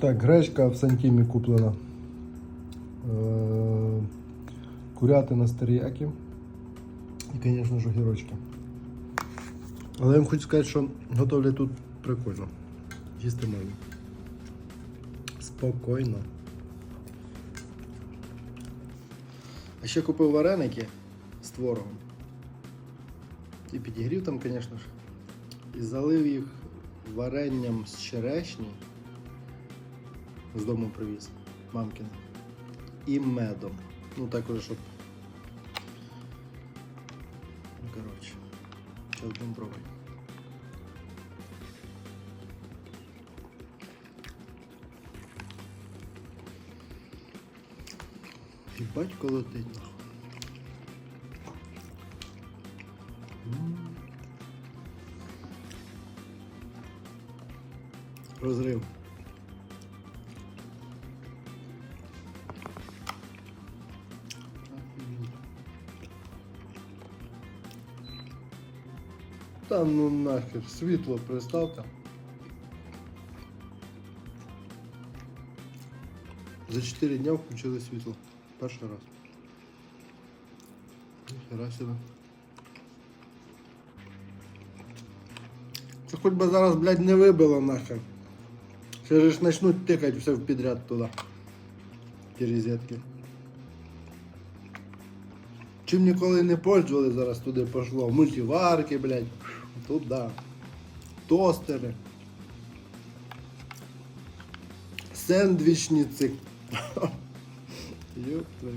Так, гречка в Сантімі куплена. Е, Курятина старіяки. І, звісно ж, огірочки. Але я вам хочу сказати, що готовлять тут прикольно. Їсти можна. Спокійно. А ще купив вареники з творогом. І підігрів там, звісно ж. І залив їх варенням з черешні. З дому привіз. Мамкина. І медом. Ну так уже, щоб. Ну, коротше. Зараз будемо пробувати. Їбать колотить нахуй. Розрив. Та ну нахер, світло приставте. За 4 дня включили світло. Перший раз. Ніхера себе. Це хоч би зараз, блядь, не вибило нахер. Ще ж начнуть тикати все в підряд туди. Ті розетки. Чим ніколи не пользували, зараз туди пошло. Мультиварки, блядь. Туди. Тостери. Сендвічниці. Йоп твою.